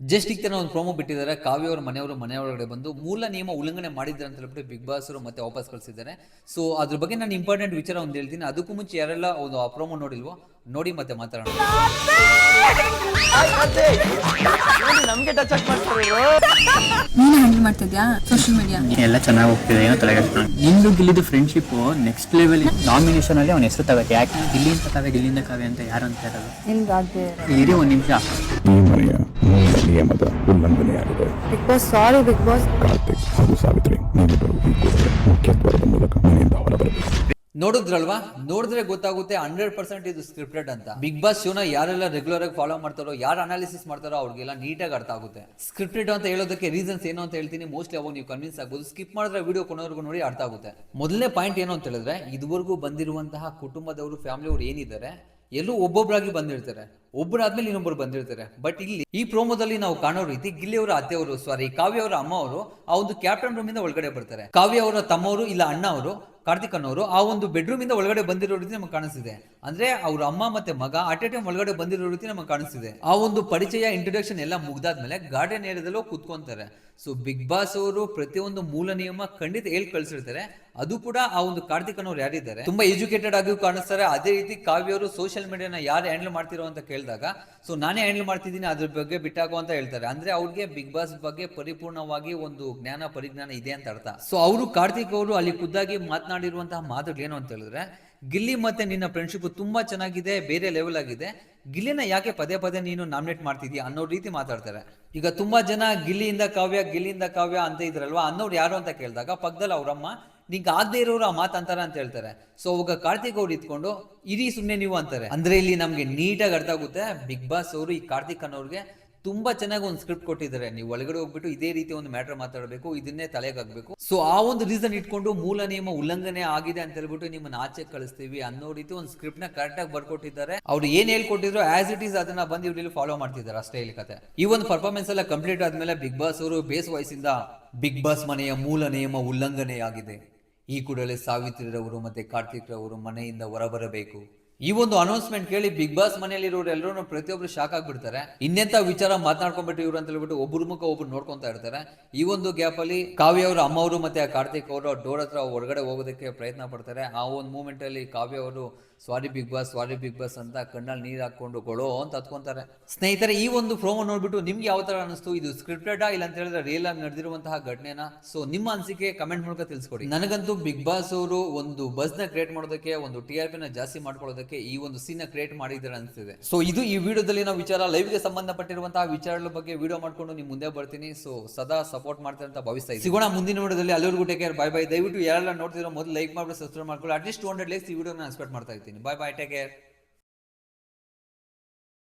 Just ಈಗ ಒಂದು promo ಬಿಟ್ಟಿದ್ದಾರೆ. ಕಾವ್ಯ ಅವರ ಮನೆಯವರು ಮನೆ ಒಳಗಡೆ ಬಂದು ಮೂಲ ನಿಯಮ ಉಲ್ಲಂಘನೆ ಮಾಡಿದ್ದಾರೆ ಅಂತ ಹೇಳ್ಬಿಟ್ಟು ಬಿಗ್ ಬಾಸ್ ಅವರು ಮತ್ತೆ ವಾಪಸ್ ಕಳಿಸಿದ್ದಾರೆ. ಸೊ ಅದ್ರ ಬಗ್ಗೆ ನಾನು ಇಂಪಾರ್ಟೆಂಟ್ ವಿಚಾರ ಒಂದು ಹೇಳ್ತೀನಿ. ಅದಕ್ಕೂ ಮುಂಚೆ ಯಾರೆಲ್ಲ ಒಂದು ಆ ಪ್ರೋಮೋ ನೋಡಿಲ್ವೋ ನೋಡಿ ಮತ್ತೆ ಮಾತಾಡೋಣ. ನಮ್ಗೆ ಟಚ್ ಅಪ್ ಮಾಡ್ತಾರೆ ನೀನು ಹ್ಯಾಂಡಲ್ ಮಾಡ್ತಿದ್ಯಾ? ಸೋಶಿಯಲ್ ಮೀಡಿಯಾ ಎಲ್ಲ ಚೆನ್ನಾಗಿ ಹೋಗ್ತಿದೆ ಏನೋ ನಿಂದು ಗಿಲ್ಲಿದು ಫ್ರೆಂಡ್ಶಿಪ್ ನೆಕ್ಸ್ಟ್ ಲೆವೆಲ್ ನಾಮಿನೇಷನ್ ಅಲ್ಲಿ ಅವ್ನ ಹೆಸರು ತಗೋಕೆ ಯಾಕೆ ಗಿಲ್ಲಿಂದ ಕಾವ್ಯ ಗಿಲ್ಲಿಂದ ಕಾವ್ಯ ಅಂತ ಯಾರು ಅಂತ ಇರೋದು. ನಿನ್ಗಾಗ್ದೆ ಇರಿ ಒಂದ್ ನಿಮಿಷ. ನಿಯಮದ ಉಲ್ಲಂಘನೆಯಾಗಿದೆ. Bigg Boss sorry Bigg Boss Karthik ಹಾಗೂ ಸಾವಿತ್ರಿ ನೀವಿಬ್ಬರು ಈ ಕೂಡಲೇ ಮುಖ್ಯ ದ್ವಾರದ ಮೂಲಕ ಮನೆಯಿಂದ ಹೊರಬರಬೇಕು. ನೋಡಿದ್ರಲ್ವಾ? ನೋಡಿದ್ರೆ ಗೊತ್ತಾಗುತ್ತೆ ಹಂಡ್ರೆಡ್ ಪರ್ಸೆಂಟ್ ಇದು ಸ್ಕ್ರಿಪ್ಟೆಡ್ ಅಂತ. ಬಿಗ್ ಬಾಸ್ ಶೋನ ಯಾರೆಲ್ಲ ರೆಗ್ಯುಲರ್ ಆಗಿ ಫಾಲೋ ಮಾಡ್ತಾರೋ ಯಾರು ಅನಾಲಿಸಿಸ್ ಮಾಡ್ತಾರೋ ಅವ್ರಿಗೆಲ್ಲ ನೀಟಾಗಿ ಅರ್ಥ ಆಗುತ್ತೆ. ಸ್ಕ್ರಿಪ್ಟೆಡ್ ಅಂತ ಹೇಳೋದಕ್ಕೆ ರೀಸನ್ಸ್ ಏನು ಅಂತ ಹೇಳ್ತೀನಿ. ಮೋಸ್ಟ್ಲಿ ಅವಾಗ ನೀವು ಕನ್ವಿನ್ಸ್ ಆಗ್ಬೋದು. ಸ್ಕಿಪ್ ಮಾಡಿದ್ರೆ ವಿಡಿಯೋ ಕೊನೆವರೆಗೂ ನೋಡಿ ಅರ್ಥ ಆಗುತ್ತೆ. ಮೊದಲನೇ ಪಾಯಿಂಟ್ ಏನು ಅಂತ ಹೇಳಿದ್ರೆ ಇದುವರೆಗೂ ಬಂದಿರುವಂತಹ ಕುಟುಂಬದವರು ಫ್ಯಾಮಿಲಿ ಅವರು ಏನಿದ್ದಾರೆ ಎಲ್ಲೂ ಒಬ್ಬೊಬ್ಬರಾಗಿ ಬಂದಿರ್ತಾರೆ ಒಬ್ಬರಾದ್ಮೇಲೆ ಇನ್ನೊಬ್ಬರು ಬಂದಿರ್ತಾರೆ. ಬಟ್ ಇಲ್ಲಿ ಈ ಪ್ರೋಮೋದಲ್ಲಿ ನಾವು ಕಾಣೋ ರೀತಿ ಗಿಲ್ಲಿ ಅವರ ಅತ್ತೆಯವರು ಸಾರಿ ಕಾವ್ಯ ಅವರ, ಅಮ್ಮ ಅವರು, ಆ ಒಂದು ಕ್ಯಾಪ್ಟನ್ ರೂಮ್ ಇಂದ ಒಳಗಡೆ ಬರ್ತಾರೆ. ಕಾವ್ಯ ಅವರ ತಮ್ಮವರು ಇಲ್ಲ ಅಣ್ಣ ಅವರು, ಕಾರ್ತಿಕ್ ಅನ್ನೋರು ಆ ಒಂದು ಬೆಡ್ರೂಮ್ ಇಂದ ಒಳಗಡೆ ಬಂದಿರೋ ರೀತಿ ನಮಗೆ ಕಾಣಿಸ್ತಿದೆ. ಅಂದ್ರೆ ಅವ್ರ ಅಮ್ಮ ಮತ್ತೆ ಮಗ ಅಟ್ ಎ ಟೈಮ್ ಒಳಗಡೆ ಬಂದಿರೋ ರೀತಿ ನಮಗೆ ಕಾಣಿಸ್ತಿದೆ. ಆ ಒಂದು ಪರಿಚಯ ಇಂಟ್ರೊಡಕ್ಷನ್ ಎಲ್ಲ ಮುಗ್ದಾದ್ಮೇಲೆ ಗಾರ್ಡನ್ ಏರಿಯಾದಲ್ಲೂ ಕೂತ್ಕೊಂತಾರೆ. ಸೊ ಬಿಗ್ ಬಾಸ್ ಅವರು ಪ್ರತಿಯೊಂದು ಮೂಲ ನಿಯಮ ಖಂಡಿತ ಹೇಳಿ ಕಳ್ಸಿರ್ತಾರೆ. ಅದು ಕೂಡ ಆ ಒಂದು ಕಾರ್ತಿಕ್ ಅನ್ನೋರು ಯಾರಿದ್ದಾರೆ? ತುಂಬಾ ಎಜುಕೇಟೆಡ್ ಆಗಿಯೂ ಕಾಣಿಸ್ತಾರೆ. ಅದೇ ರೀತಿ ಕಾವ್ಯ ಅವರು ಸೋಷಿಯಲ್ ಮೀಡಿಯಾನ ಯಾರು ಹ್ಯಾಂಡಲ್ ಮಾಡ್ತಿರೋ ಅಂತ ಕೇಳಿದಾಗ ಸೊ ನಾನೇ ಹ್ಯಾಂಡಲ್ ಮಾಡ್ತಿದ್ದೀನಿ, ಅದ್ರ ಬಗ್ಗೆ ಬಿಟ್ಟಾಗೋ ಅಂತ ಹೇಳ್ತಾರೆ. ಅಂದ್ರೆ ಅವ್ರಿಗೆ ಬಿಗ್ ಬಾಸ್ ಬಗ್ಗೆ ಪರಿಪೂರ್ಣವಾಗಿ ಒಂದು ಜ್ಞಾನ, ಪರಿಜ್ಞಾನ ಇದೆ ಅಂತ ಅರ್ಥ. ಸೊ ಅವರು ಕಾರ್ತಿಕ್ ಅವರು ಅಲ್ಲಿ ಖುದ್ದಾಗಿ ಮಾತನಾಡಿರುವಂತಹ ಮಾತುಗಳು ಏನು ಅಂತ ಹೇಳಿದ್ರೆ ಗಿಲ್ಲಿ ಮತ್ತೆ ನಿನ್ನ ಫ್ರೆಂಡ್ಶಿಪ್ ತುಂಬಾ ಚೆನ್ನಾಗಿದೆ, ಬೇರೆ ಲೆವೆಲ್ ಆಗಿದೆ. ಗಿಲ್ಲಿನ ಯಾಕೆ ಪದೇ ಪದೇ ನೀನು ನಾಮಿನೇಟ್ ಮಾಡ್ತಿದ್ಯಾ ಅನ್ನೋ ರೀತಿ ಮಾತಾಡ್ತಾರೆ. ಈಗ ತುಂಬಾ ಜನ ಗಿಲ್ಲಿಯಿಂದ ಕಾವ್ಯ ಗಿಲ್ಲಿಯಿಂದ ಕಾವ್ಯ ಅಂತ ಇದ್ರಲ್ವಾ ಅನ್ನೋರು ಯಾರು ಅಂತ ಕೇಳಿದಾಗ ಪಕ್ಕದಲ್ಲಿ ಅವರಮ್ಮ, ನಿಂಗೆ ಆಗದೇ ಇರೋರು ಆ ಮಾತಂತಾರ ಅಂತ ಹೇಳ್ತಾರೆ. ಸೊ ಅವಾಗ ಕಾರ್ತಿಕ್ ಅವ್ರು ಇದ್ಕೊಂಡು ಇಡೀ ಸುಮ್ಮನೆ ನೀವು ಅಂತಾರೆ. ಅಂದ್ರೆ ಇಲ್ಲಿ ನಮ್ಗೆ ನೀಟಾಗಿ ಅರ್ಥ ಆಗುತ್ತೆ. ಬಿಗ್ ಬಾಸ್ ಅವರು ಈ ಕಾರ್ತಿಕ್ ಅನ್ನೋರ್ಗೆ ತುಂಬಾ ಚೆನ್ನಾಗಿ ಒಂದು ಸ್ಕ್ರಿಪ್ಟ್ ಕೊಟ್ಟಿದ್ದಾರೆ. ನೀವು ಒಳಗಡೆ ಹೋಗ್ಬಿಟ್ಟು ಇದೇ ರೀತಿ ಒಂದು ಮ್ಯಾಟರ್ ಮಾತಾಡಬೇಕು, ಇದನ್ನೇ ತಲೆಗೆ ಹಾಕ್ಬೇಕು ಸೊ ಆ ಒಂದು ರೀಸನ್ ಇಟ್ಕೊಂಡು ಮೂಲ ನಿಯಮ ಉಲ್ಲಂಘನೆ ಆಗಿದೆ ಅಂತ ಹೇಳ್ಬಿಟ್ಟು ನಿಮ್ಮನ್ನ ಆಚೆ ಕಳಿಸ್ತೀವಿ ಅನ್ನೋ ರೀತಿ ಒಂದು ಸ್ಕ್ರಿಪ್ಟ್ನ ಕರೆಕ್ಟ್ ಆಗಿ ಬರ್ಕೊಟ್ಟಿದ್ದಾರೆ. ಅವ್ರು ಏನ್ ಹೇಳ್ಕೊಟ್ಟಿದ್ರು ಆಸ್ ಇಟ್ ಈಸ್ ಅದನ್ನ ಬಂದು ಇವ್ರಲ್ಲಿ ಫಾಲೋ ಮಾಡ್ತಿದ್ದಾರೆ ಅಷ್ಟೇ ಇಲ್ಲಿ ಕತೆ. ಈ ಒಂದು ಪರ್ಫಾರ್ಮೆನ್ಸ್ ಎಲ್ಲ ಕಂಪ್ಲೀಟ್ ಆದ್ಮೇಲೆ ಬಿಗ್ ಬಾಸ್ ಅವರು ಬೇಸ್ ವಯಸ್ಸಿಂದ ಬಿಗ್ ಬಾಸ್ ಮನೆಯ ಮೂಲ ನಿಯಮ ಉಲ್ಲಂಘನೆ ಆಗಿದೆ ಈ ಕೂಡಲೇ ಸಾವಿತ್ರಿರವರು ಮತ್ತೆ ಕಾರ್ತಿಕ್ ರವರು ಮನೆಯಿಂದ ಹೊರಬರಬೇಕು. ಈ ಒಂದು ಅನೌನ್ಸ್ಮೆಂಟ್ ಕೇಳಿ ಬಿಗ್ ಬಾಸ್ ಮನೆಯಲ್ಲಿರೋರು ಎಲ್ಲರೂ ಪ್ರತಿಯೊಬ್ರು ಶಾಕ್ ಆಗ್ಬಿಡ್ತಾರೆ. ಇನ್ನೆಂತ ವಿಚಾರ ಮಾತನಾಡ್ಕೊಂಡ್ಬಿಟ್ಟು ಇವ್ರು ಅಂತ ಹೇಳ್ಬಿಟ್ಟು ಒಬ್ಬರು ಮುಖ ಒಬ್ರು ನೋಡ್ಕೊಂತಾ ಇರ್ತಾರೆ. ಈ ಒಂದು ಗ್ಯಾಪ್ ಅಲ್ಲಿ ಕಾವ್ಯ ಅವರು ಅಮ್ಮವರು ಮತ್ತೆ ಕಾರ್ತಿಕ್ ಅವರು ಡೋರ್ ಹತ್ರ ಹೊರಗಡೆ ಹೋಗೋದಕ್ಕೆ ಪ್ರಯತ್ನ ಪಡ್ತಾರೆ. ಆ ಒಂದು ಮೂಮೆಂಟ್ ಅಲ್ಲಿ ಕಾವ್ಯ ಅವರು sorry Bigg Boss sorry Bigg Boss ಅಂತ ಕಣ್ಣಲ್ಲಿ ನೀರು ಹಾಕೊಂಡು ಗೊಳೋ ಅಂತ ಹತ್ಕೊಂತಾರೆ. ಸ್ನೇಹಿತರೆ, ಈ ಒಂದು ಪ್ರೋಮೋ ನೋಡ್ಬಿಟ್ಟು ನಿಮ್ಗೆ ಯಾವ ತರ ಅನಿಸ್ತು ಇದು ಸ್ಕ್ರಿಪ್ಟೆಡಾ ಇಲ್ಲ ಅಂತ ಹೇಳಿದ್ರೆ ರಿಯಲ್ ಆಗಿ ನಡೆದಿರುವಂತಹ ಘಟನೆನ? ಸೊ ನಿಮ್ಮ ಅನಿಸಿಕೆ ಕಮೆಂಟ್ ಮೂಲಕ ತಿಳಿಸ್ಕೊಡಿ. ನನಗಂತೂ ಬಿಗ್ ಬಾಸ್ ಅವರು ಒಂದು ಬಸ್ನ ಕ್ರಿಯೇಟ್ ಮಾಡೋದಕ್ಕೆ, ಒಂದು ಟಿ ಆರ್ ಪಿ ನ ಜಾಸ್ತಿ ಮಾಡ್ಕೊಳ್ಳೋದಕ್ಕೆ ಈ ಒಂದು ಸೀನ್ ಕ್ರಿಯೇಟ್ ಮಾಡಿದ್ದಾರೆ ಅನಿಸ್ತಿದೆ. ಸೊ ಇದು ಈ ವಿಡಿಯೋದಲ್ಲಿ ನಾವು ವಿಚಾರ ಲೈವ್ಗೆ ಸಂಬಂಧಪಟ್ಟಿರುವಂತಹ ವಿಚಾರಗಳ ಬಗ್ಗೆ ವಿಡಿಯೋ ಮಾಡ್ಕೊಂಡು ನಿಮ್ ಮುಂದೆ ಬರ್ತೀನಿ. ಸೊ ಸದಾ ಸಪೋರ್ಟ್ ಮಾಡ್ತಾರೆ ಅಂತ ಭಾವಿಸ್ತಾ ಇದ್ದೀನಿ. ಸಿಗೋಣ ಮುಂದಿನ ವಿಡಿಯೋದಲ್ಲಿ ಅಲ್ಲಿವರೆಗೂ ಟೇಕ್ ಕೇರ್ ಬೈ ಬೈ ದಯವಿಟ್ಟು ಯಾರೆಲ್ಲ ನೋಡ್ತಿರೋ ಮೊದಲು ಲೈಕ್ ಮಾಡಿ ಸಬ್ಸ್ಕ್ರೈಬ್ ಮಾಡ್ಕೊಳ್ಳಿ. ಅಟ್ಲೀಸ್ಟ್ ಟೂ ಹಂಡ್ರೆಡ್ ಲೈಕ್ಸ್ ಈ ವಿಡಿಯೋನ ಎಕ್ಸ್ಪೆಕ್ಟ್ ಮಾಡ್ತಾ ಇದ್ದೀನಿ ಬೈ ಬೈ ಟೇಕ್ ಕೇರ್